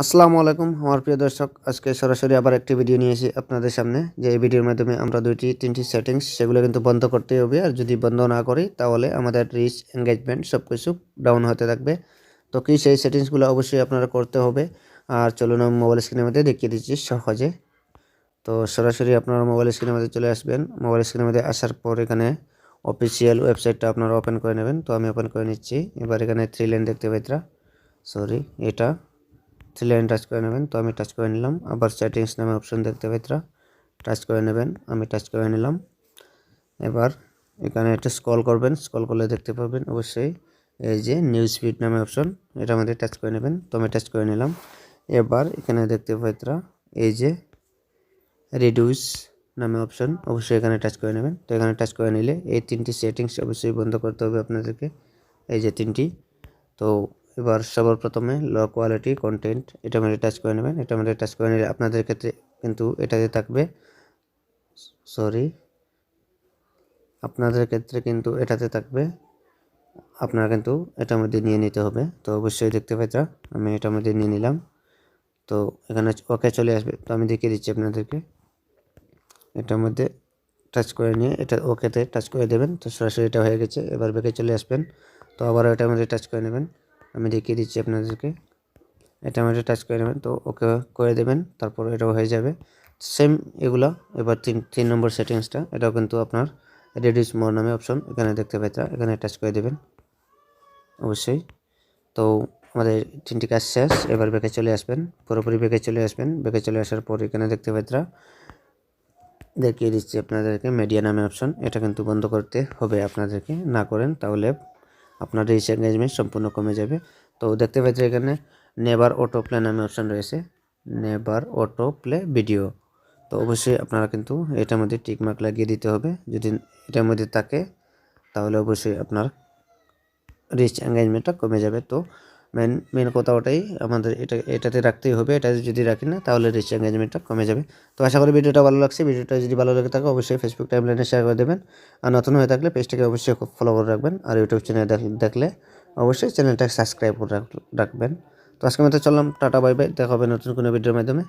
আসসালামু আলাইকুম, আমার প্রিয় দর্শক, আজকে সরাসরি আবার একটি ভিডিও নিয়ে এসেছি আপনাদের সামনে। যে এই ভিডিওর মাধ্যমে আমরা দুইটি, তিনটি সেটিংস সেগুলো কিন্তু বন্ধ করতে হবে। আর যদি বন্ধ না করি, তাহলে আমাদের রিচ এঙ্গেজমেন্ট সব কিছু ডাউন হতে থাকবে। তো কি সেই সেটিংসগুলো অবশ্যই আপনারা করতে হবে। আর চলুন, আমি মোবাইল স্ক্রিনের মধ্যে দেখিয়ে দিচ্ছি সহজে। তো সরাসরি আপনারা মোবাইল স্ক্রিনের মধ্যে চলে আসবেন। মোবাইল স্ক্রিনের মধ্যে আসার পর এখানে অফিসিয়াল ওয়েবসাইটটা আপনারা ওপেন করে নেবেন। তো আমি ওপেন করে নিচ্ছি। এবার এখানে থ্রি লাইন দেখতে পাইতরা সরি এটা থ্রি লাইন টাচ করে নেবেন, তো আমি টাচ করে নিলাম। আবার সেটিংস নামে অপশন দেখতে পাইতরা টাচ করে নেবেন, আমি টাচ করে নিলাম। এবার এখানে একটা স্কল করবেন স্ক্রল করলে দেখতে পাবেন অবশ্যই এই যে নিউজ ফিড নামে অপশন এটা আমাদের টাচ করে নেবেন, তো আমি টাচ করে নিলাম। এবার এখানে দেখতে পাইতরা এই যে রিডিউস নামে অপশন অবশ্যই এখানে টাচ করে নেবেন। তো এখানে টাচ করে নিলে এই তিনটি সেটিংস অবশ্যই বন্ধ করতে হবে আপনাদেরকে, এই যে তিনটি। তো এবার সবার প্রথমে লো কোয়ালিটি কন্টেন্ট, এটা মধ্যে টাচ করে নেবেন, এটা মধ্যে টাচ করে নিলে আপনাদের ক্ষেত্রে কিন্তু এটাতে থাকবে সরি আপনাদের ক্ষেত্রে কিন্তু এটাতে থাকবে, আপনারা কিন্তু এটার মধ্যে নিয়ে নিতে হবে, তো অবশ্যই দেখতে পাইতা আমি এটার মধ্যে নিয়ে নিলাম, তো এখানে ওকে চলে আসবে, তো আমি দেখিয়ে দিচ্ছি আপনাদেরকে, এটার মধ্যে টাচ করে নিয়ে, এটা ওকেতে টাচ করে দেবেন, তো সরাসরি এটা হয়ে গেছে, এবার বেঁকে চলে আসবেন, তো আবার এটার মধ্যে টাচ করে নেবেন আমি দেখিয়ে দিচ্ছি আপনাদেরকে। এটা মধ্যে টাচ করে নেবেন, তো ওকে করে দেবেন, তারপর এটাও হয়ে যাবে। সেম এগুলো, এবার তিন তিন নম্বর সেটিংসটা এটাও কিন্তু আপনার রেডিউস মোর নামে অপশন এখানে দেখতে পাইতা এখানে টাচ করে দেবেন। অবশ্যই। তো আমাদের তিনটি কাজ শেষ, এবার বেঁকে চলে আসবেন, পুরোপুরি বেঁকে চলে আসবেন। বেঁকে চলে আসার পর এখানে দেখতে পাইতরা দেখিয়ে দিচ্ছি আপনাদেরকে মিডিয়া নামে অপশন এটা কিন্তু বন্ধ করতে হবে আপনাদেরকে, না করেন, তাহলে আপনার রিচ এঙ্গেজমেন্ট সম্পূর্ণ কমে যাবে। তো দেখতে পাচ্ছি এখানে নেবার অটো প্লে নামে অপশন রয়েছে। নেবার অটো প্লে ভিডিও তো অবশ্যই আপনারা কিন্তু এটার মধ্যে টিকমার্ক লাগিয়ে দিতে হবে। যদি এটার মধ্যে থাকে, তাহলে অবশ্যই আপনার রিচ এঙ্গেজমেন্টটা কমে যাবে। তো মেন মেন কথা ওটাই। আমাদের এটা, এটাতে রাখতেই হবে। এটা যদি রাখি না, তাহলে রিচ এঙ্গেজমেন্টটা কমে যাবে। তো আশা করি ভিডিওটা ভালো লাগছে। ভিডিওটা যদি ভালো লাগে থাকে, অবশ্যই ফেসবুক টাইমলাইনে শেয়ার করে দেবেন। আর নতুন হয়ে থাকলে পেজটাকে অবশ্যই ফলো করে রাখবেন। আর ইউটিউব চ্যানেল দেখলে অবশ্যই চ্যানেলটাকে সাবস্ক্রাইব করে রাখবেন। তো আজকে মতো চললাম। টাটা বাই বাই দেখা হবে নতুন কোনো ভিডিওর মাধ্যমে।